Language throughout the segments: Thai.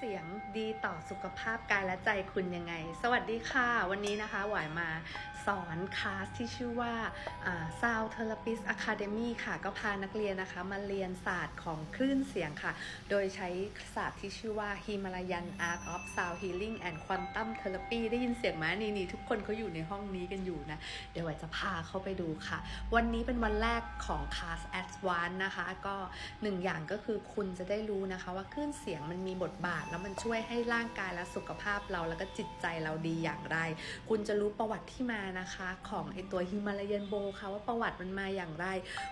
เสียงดีต่อสุขภาพกายและใจคุณยังไง สวัสดีค่ะ วันนี้นะคะ หวายมาสอนคลาสที่ชื่อว่า Sound Therapist Academy ค่ะ ก็พานักเรียนนะคะ มาเรียนศาสตร์ของคลื่นเสียงค่ะ โดยใช้ศาสตร์ที่ชื่อว่า Himalayan Art of Sound Healing and Quantum Therapy ได้ยินเสียงไหมนี่นี่ทุกคนเขาอยู่ในห้องนี้กันอยู่นะ เดี๋ยวหวายจะพาเข้าไปดูค่ะ วันนี้เป็นวันแรกของคลาส Advanced นะคะ ก็หนึ่งอย่างก็คือคุณจะได้รู้นะคะ ว่าคลื่นเสียงมันมีบทบาทแล้วมันช่วยให้ร่างกายและสุขภาพเราแล้วก็จิตใจเราดีอย่างไร คุณจะรู้ประวัติที่มานะคะ ของไอตัวฮิมาลายันโบค่ะว่าประวัติมันมาอย่างไร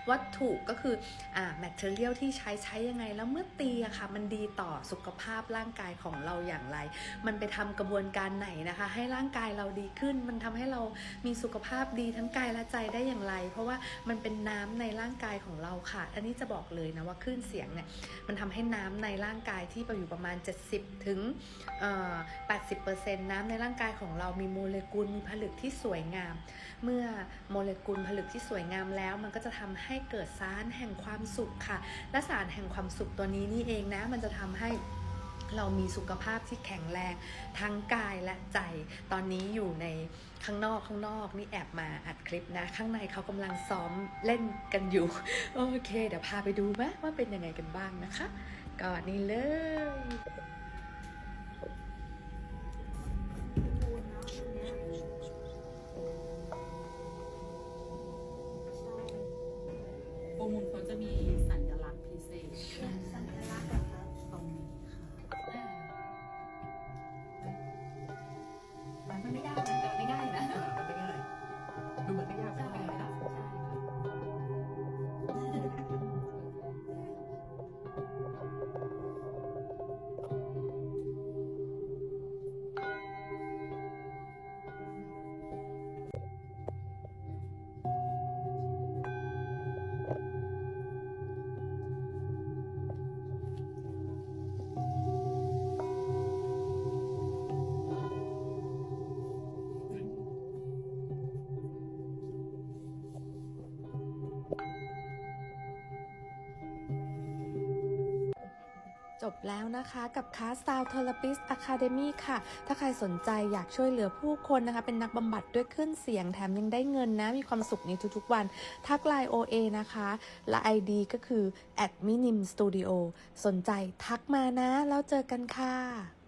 วัตถุก็คืออ่าแมทเทอเรียลที่ใช้ใช้ยังไง แล้วเมื่อตีอะค่ะ มันดีต่อสุขภาพร่างกายของเราอย่างไร มันไปทำกระบวนการไหนนะคะ ให้ร่างกายเราดีขึ้น มันทำให้เรามีสุขภาพดีทั้งกายและใจได้อย่างไร เพราะว่ามันเป็นน้ำในร่างกายของเราค่ะ อันนี้จะบอกเลยนะว่าคลื่นเสียงเนี่ยมันทำให้น้ำในร่างกายที่อยู่ประมาณ70ถึงเอ่อ80%น้ำในร่างกายของเรามีโมเลกุลมีผลึกที่สวยงาม เมื่อโมเลกุลผลึกที่สวยงามแล้ว มันก็จะทำให้เกิดสารแห่งความสุขค่ะ และสารแห่งความสุขตัวนี้นี่เองนะ มันจะทำให้เรามีสุขภาพที่แข็งแรงทั้งกายและใจ ตอนนี้อยู่ในข้างนอกข้างนอกนี่แอบมาอัดคลิปนะ ข้างในเขากำลังซ้อมเล่นกันอยู่ โอเค เดี๋ยวพาไปดูไหมว่าเป็นยังไงกันบ้างนะคะ กอดนี่เลย โปรโมทเขาจะมี จบแล้วนะคะกับคลาส Sound Therapist Academy ค่ะ ถ้าใครสนใจอยากช่วยเหลือผู้คนนะคะ เป็นนักบำบัดด้วยขึ้นเสียงแถมยังได้เงินนะ มีความสุขในทุกๆวัน ทักไลน์ OA นะคะ และ ID ก็คือ adminim studio สนใจทักมานะ แล้วเจอกันค่ะ